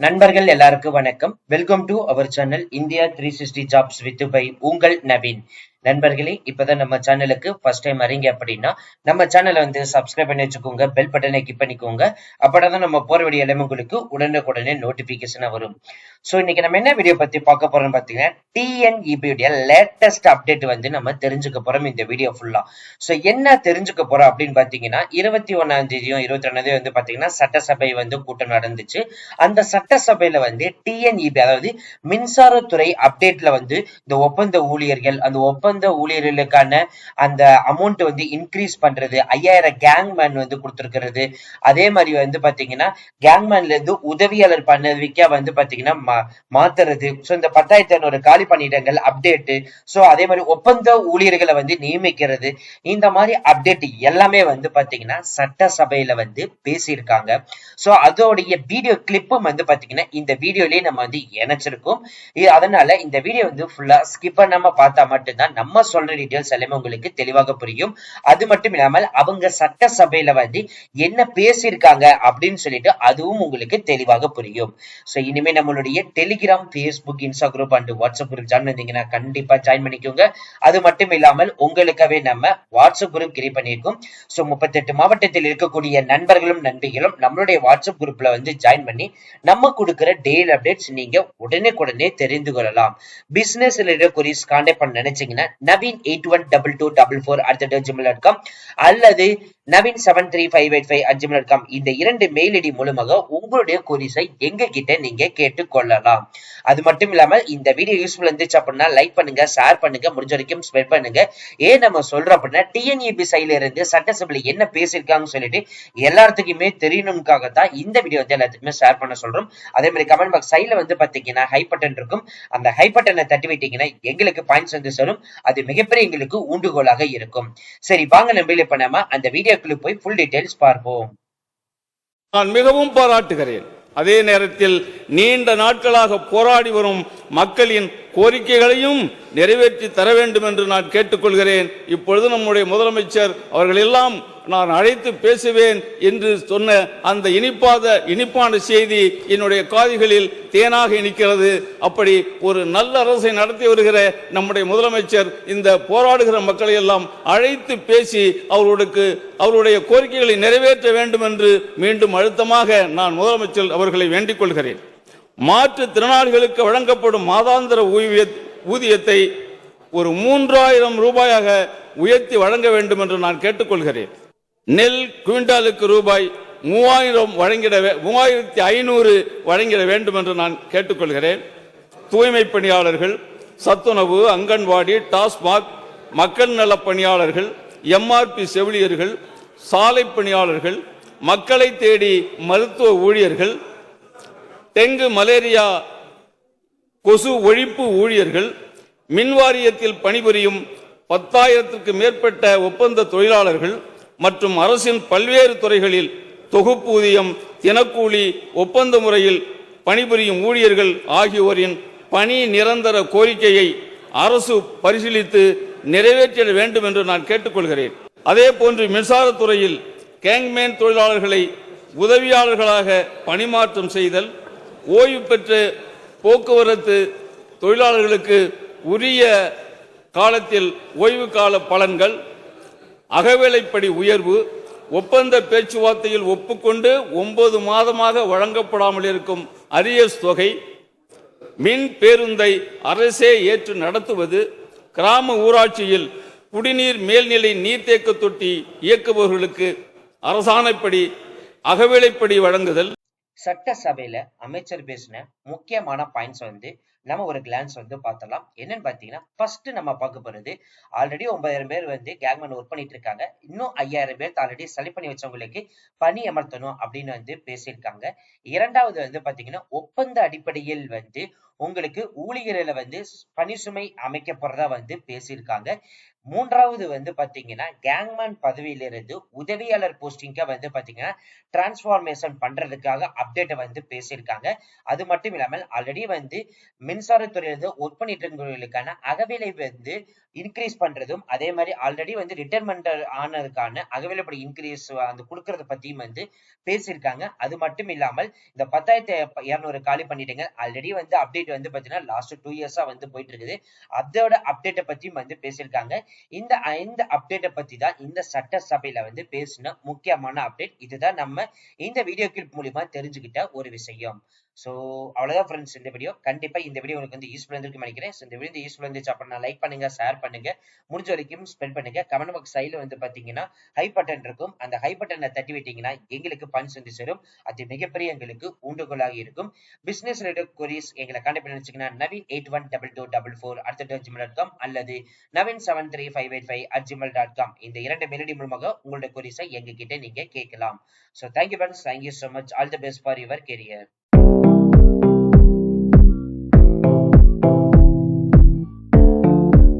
நண்பர்கள் எல்லாருக்கும் வணக்கம். Welcome to our channel India three sixty jobs with by உங்கள் நவீன். நண்பர்களே இப்பதான் நம்ம சேனலுக்கு ஃபர்ஸ்ட் டைம் வரீங்க அப்படின்னா நம்ம சேனலை வந்து சப்ஸ்கிரைப் பண்ணி வச்சுக்கோங்க பெல் பட்டனை கிளிக் பண்ணிக்கோங்க. அப்பதான் நம்ம போற வேண்டிய எல்லாமே உங்களுக்கு உடனுக்குடனே நோட்டிபிகேஷனாக வரும். ஸோ இன்னைக்கு நம்ம என்ன வீடியோ பத்தி பார்க்க போறோம் பாத்தீங்கன்னா டிஎன்இபியுடைய லேட்டஸ்ட் அப்டேட் வந்து நம்ம தெரிஞ்சுக்க போறோம் இந்த வீடியோ ஃபுல்லா ஸோ என்ன தெரிஞ்சுக்க போறோம் அப்படின்னு பாத்தீங்கன்னா இருபத்தி ஒன்னாம் தேதியும் இருபத்தி ரெண்டாம் தேதி வந்து பாத்தீங்கன்னா சட்டசபை வந்து கூட்டம் நடந்துச்சு. அந்த சட்டசபையில வந்து டிஎன்இபி அதாவது மின்சாரத்துறை அப்டேட்ல வந்து இந்த ஒப்பந்த ஊழியர்கள் அந்த ஒப்பந்த ஊழியர்களுக்கான அந்த அமௌண்ட் வந்து இன்க்ரீஸ் பண்றது ஐயாயிரம் கேங்மேன் வந்து கொடுத்துருக்கிறது. அதே மாதிரி வந்து பாத்தீங்கன்னா கேங்மேன்ல இருந்து உதவியாளர் பதவிக்கா வந்து பாத்தீங்கன்னா மா- மாத்துறது. ஸோ இந்த பத்தாயிரத்தி ஐநூறு காலி பணியிடங்கள் அப்டேட்டு ஸோ அதே மாதிரி ஒப்பந்த ஊழியர்களை வந்து நியமிக்கிறது. இந்த மாதிரி அப்டேட் எல்லாமே வந்து பாத்தீங்கன்னா சட்டசபையில வந்து பேசியிருக்காங்க. ஸோ அதோடைய வீடியோ கிளிப்பும் வந்து பாத்தீங்கன்னா இந்த வீடியோலயே நம்ம வந்து இணைச்சிருக்கோம். அதனால இந்த வீடியோ வந்து ஃபுல்லா ஸ்கிப் பண்ணாம பார்த்தா மட்டும்தான் நம்ம சொல்ற டீட்டெயில்ஸ் எல்லாமே உங்களுக்கு தெளிவாக புரியும். அது மட்டும் இல்லாமல் அவங்க சட்டசபையில வந்து என்ன பேசியிருக்காங்க அப்படின்னு சொல்லிட்டு அதுவும் உங்களுக்கு தெளிவாக புரியும். ஸோ இனிமே நம்மளுடைய Telegram Facebook Insta group and WhatsApp group join பண்ணீங்கன்னா கண்டிப்பா ஜாயின் பண்ணிக்கோங்க. அது மட்டும் இல்லாமல் உங்களுக்காகவே நம்ம வாட்ஸ்அப் குரூப் கிரியேட் பண்ணியிருக்கோம். ஸோ முப்பத்தெட்டு மாவட்டத்தில் இருக்கக்கூடிய நண்பர்களும் நண்பிகளும் நம்மளுடைய வாட்ஸ்அப் குரூப்ல வந்து ஜாயின் பண்ணி நம்ம கொடுக்குற டெய்லி அப்டேட்ஸ் நீங்க உடனே உடனே தெரிந்து கொள்ளலாம். பிசினஸ் ரிலேட்டட் கொரிஸ் கான்டாக்ட் பண்ண நினைச்சீங்கன்னா Naveen eight one double two double four at Gmail dot com அல்லது Naveen seven three five eight five அஞ்சு டாட் காம் இந்த இரண்டு மெயில் ஐடி மூலமாக உங்களுடைய கொரிஸை எங்க கிட்ட நீங்க கேட்டுக்கொள்ளலாம். அது மட்டும் இல்லாமல் இந்த வீடியோ யூஸ்ஃபுல் இருந்துச்சு அப்படின்னா லைக் பண்ணுங்க ஷேர் பண்ணுங்க முடிஞ்ச வரைக்கும் ஸ்ப்ரெட் பண்ணுங்க. ஏன் நம்ம சொல்றோம் அப்படின்னா டிஎன்இபி சைல இருந்து சட்டசபையில் என்ன பேசியிருக்காங்கன்னு சொல்லிட்டு எல்லாத்துக்குமே தெரியணுக்காக தான் இந்த வீடியோ வந்து எல்லாத்துக்குமே ஷேர் பண்ண சொல்றோம். அதே மாதிரி கமெண்ட் பாக்ஸ் சைட்ல வந்து பாத்தீங்கன்னா ஹை பட்டன் இருக்கும். அந்த ஹை பட்டனை தட்டி விட்டீங்கன்னா எங்களுக்கு பாயிண்ட்ஸ் வந்து சொல்லும் அது மிகப்பெரிய எங்களுக்கு ஊண்டுகோலாக இருக்கும். சரி வாங்க நம்பில இப்ப நம்ம அந்த வீடியோ வீடியோக்குள்ள போய் ஃபுல் டீடைல்ஸ் பார்ப்போம். நான் மிகவும் பாராட்டுகிறேன். அதே நேரத்தில் நீண்ட நாட்களாக போராடி வரும் மக்களின் கோரிக்கைகளையும் நிறைவேற்றி தர வேண்டும் என்று நான் கேட்டுக்கொள்கிறேன். இப்பொழுது நம்முடைய முதலமைச்சர் அவர்கள் எல்லாம் நான் அழைத்து பேசுவேன் என்று சொன்ன அந்த இனிப்பாத இனிப்பான செய்தி என்னுடைய காதுகளில் தேனாக இனிக்கிறது அப்படி ஒரு நல்ல அரசை நடத்தி வருகிற நம்முடைய முதலமைச்சர் இந்த போராடுகிற மக்களை எல்லாம் அழைத்து பேசி அவர்களுக்கு அவருடைய கோரிக்கைகளை நிறைவேற்ற வேண்டும் என்று மீண்டும் அழுத்தமாக நான் முதலமைச்சர் அவர்களை வேண்டிக் கொள்கிறேன். மாற்றுத்திறனாளிகளுக்கு வழங்கப்படும் மாதாந்திர ஊதிய- ஊதியத்தை ஒரு மூன்றாயிரம் ரூபாயாக உயர்த்தி வழங்க வேண்டும் என்று நான் கேட்டுக்கொள்கிறேன் நெல் குவிண்டாலுக்கு ரூபாய் மூவாயிரம் வழங்கிட மூவாயிரத்தி ஐநூறு வழங்கிட வேண்டும் என்று நான் கேட்டுக்கொள்கிறேன். தூய்மை பணியாளர்கள் சத்துணவு அங்கன்வாடி டாஸ்மாக் மக்கள் நலப் பணியாளர்கள் எம்ஆர்பி செவிலியர்கள் சாலை பணியாளர்கள் மக்களை தேடி மருத்துவ ஊழியர்கள் டெங்கு மலேரியா கொசு ஒழிப்பு ஊழியர்கள் மின் வாரியத்தில் பணிபுரியும் பத்தாயிரத்திற்கு மேற்பட்ட ஒப்பந்த தொழிலாளர்கள் மற்றும் அரசின் பல்வேறு துறைகளில் தொகுப்பூதியம் தினக்கூலி ஒப்பந்த முறையில் பணிபுரியும் ஊழியர்கள் ஆகியோரின் பணி நிரந்தர கோரிக்கையை அரசு பரிசீலித்து நிறைவேற்றிட வேண்டும் என்று நான் கேட்டுக்கொள்கிறேன். அதே போன்று மின்சாரத்துறையில் கேங்மேன் தொழிலாளர்களை உதவியாளர்களாக பணிமாற்றம் செய்தல் ஓய்வு பெற்ற போக்குவரத்து தொழிலாளர்களுக்கு உரிய காலத்தில் ஓய்வு கால பலன்கள் அகவேலைப்படி உயர்வு ஒப்பந்த பேச்சுவார்த்தையில் ஒப்புக்கொண்டு ஒன்பது மாதமாக வழங்கப்படாமல் இருக்கும் அரியஸ் தொகை மின் பேருந்தை அரசே ஏற்று நடத்துவது கிராம ஊராட்சியில் குடிநீர் மேல்நிலை நீர்த்தேக்க தொட்டி இயக்குபவர்களுக்கு அரசாணைப்படி அகவிலைப்படி வழங்குதல். சட்டசபையில அமைச்சர் பேசின முக்கியமான பாயிண்ட்ஸ் வந்து நம்ம ஒரு கிளான்ஸ் வந்து பார்த்தலாம் என்னன்னு பார்த்தீங்கன்னா ஃபர்ஸ்ட் நம்ம பார்க்க போகிறது ஆல்ரெடி ஒன்பதாயிரம் பேர் வந்து கேங்மேன் ஒர்க் பண்ணிட்டு இருக்காங்க. இன்னும் ஐயாயிரம் பேர் ஆல்ரெடி செலக்ட் பண்ணி வச்சவங்களுக்கு பணி அமர்த்தணும் அப்படின்னு வந்து பேசியிருக்காங்க. இரண்டாவது வந்து பார்த்தீங்கன்னா ஒப்பந்த அடிப்படையில் வந்து உங்களுக்கு ஊழியர்களை வந்து பணி சுமை அமைக்கப்படுறதா வந்து பேசியிருக்காங்க. மூன்றாவது வந்து பாத்தீங்கன்னா கேங்மேன் பதவியிலிருந்து உதவியாளர் போஸ்டிங்க வந்து பாத்தீங்கன்னா டிரான்ஸ்ஃபார்மேஷன் பண்றதுக்காக அப்டேட்டை வந்து பேசியிருக்காங்க. அது மட்டும் இல்லாமல் ஆல்ரெடி வந்து மின்சாரத்துறையிலிருந்து ஒர்க் பண்ணிட்டு இருக்கிறவங்களுக்கான அகவிலை வந்து இன்க்ரீஸ் பண்றதும் அதே மாதிரி ஆல்ரெடி வந்து ரிட்டைர்மெண்ட் ஆனதுக்கான அகவிலைப்படி இன்க்ரீஸ் அந்த கொடுக்கறத பத்தியும் வந்து பேசியிருக்காங்க. அது மட்டும் இல்லாமல் இந்த பத்தாயிரத்தி இருநூறு காலி பண்ணிட்டுங்க. ஆல்ரெடி வந்து அப்டேட் வந்து பாத்தீங்கன்னா லாஸ்ட் டூ இயர்ஸா வந்து போயிட்டு இருக்குது அதோட அப்டேட்டை பத்தியும் வந்து பேசியிருக்காங்க. இந்த இந்த அப்டேட்டை பத்தி தான் இந்த சட்டசபையில வந்து பேசின முக்கியமான அப்டேட் இதுதான் நம்ம இந்த வீடியோ கிளிப் மூலியமா தெரிஞ்சுக்கிட்ட ஒரு விஷயம். ஸோ அவ்வளோதான் ஃப்ரெண்ட்ஸ் இந்த வீடியோ கண்டிப்பாக இந்த வீடியோ உங்களுக்கு வந்து யூஸ்ஃபுல் இருந்திருக்கு நினைக்கிறேன். ஸோ இந்த வீடியோ யூஸ்ஃபுல் இருந்துச்சு அப்படின்னா லைக் பண்ணுங்க ஷேர் பண்ணுங்க. முடிஞ்ச வரைக்கும் ஸ்பெண்ட் பண்ணுங்க. கமெண்ட் பாக்ஸ் சைடில் வந்து பார்த்தீங்கன்னா ஹை பட்டன் இருக்கும். அந்த ஹை பட்டனை தட்டி விட்டீங்கன்னா எங்களுக்கு பன்ஸ் வந்து சேரும். அது மிகப்பெரிய எங்களுக்கு ஊண்டுகோலாக இருக்கும். பிஸ்னஸ் ரிலேட்டட் கொரிஸ் எங்களை கான்டாக்ட் பண்ணி வச்சுக்கன்னா Naveen eight one double two double four அடுத்த ஜிமெயில் டாட் காம் அல்லது Naveen seven three five eight five at Gmail dot com இந்த இரண்டு மெலடி மூலமாக உங்களோட கொரிஸை எங்ககிட்ட நீங்கள் நீங்க கேட்கலாம். So thank you friends thank you so much all the best for your career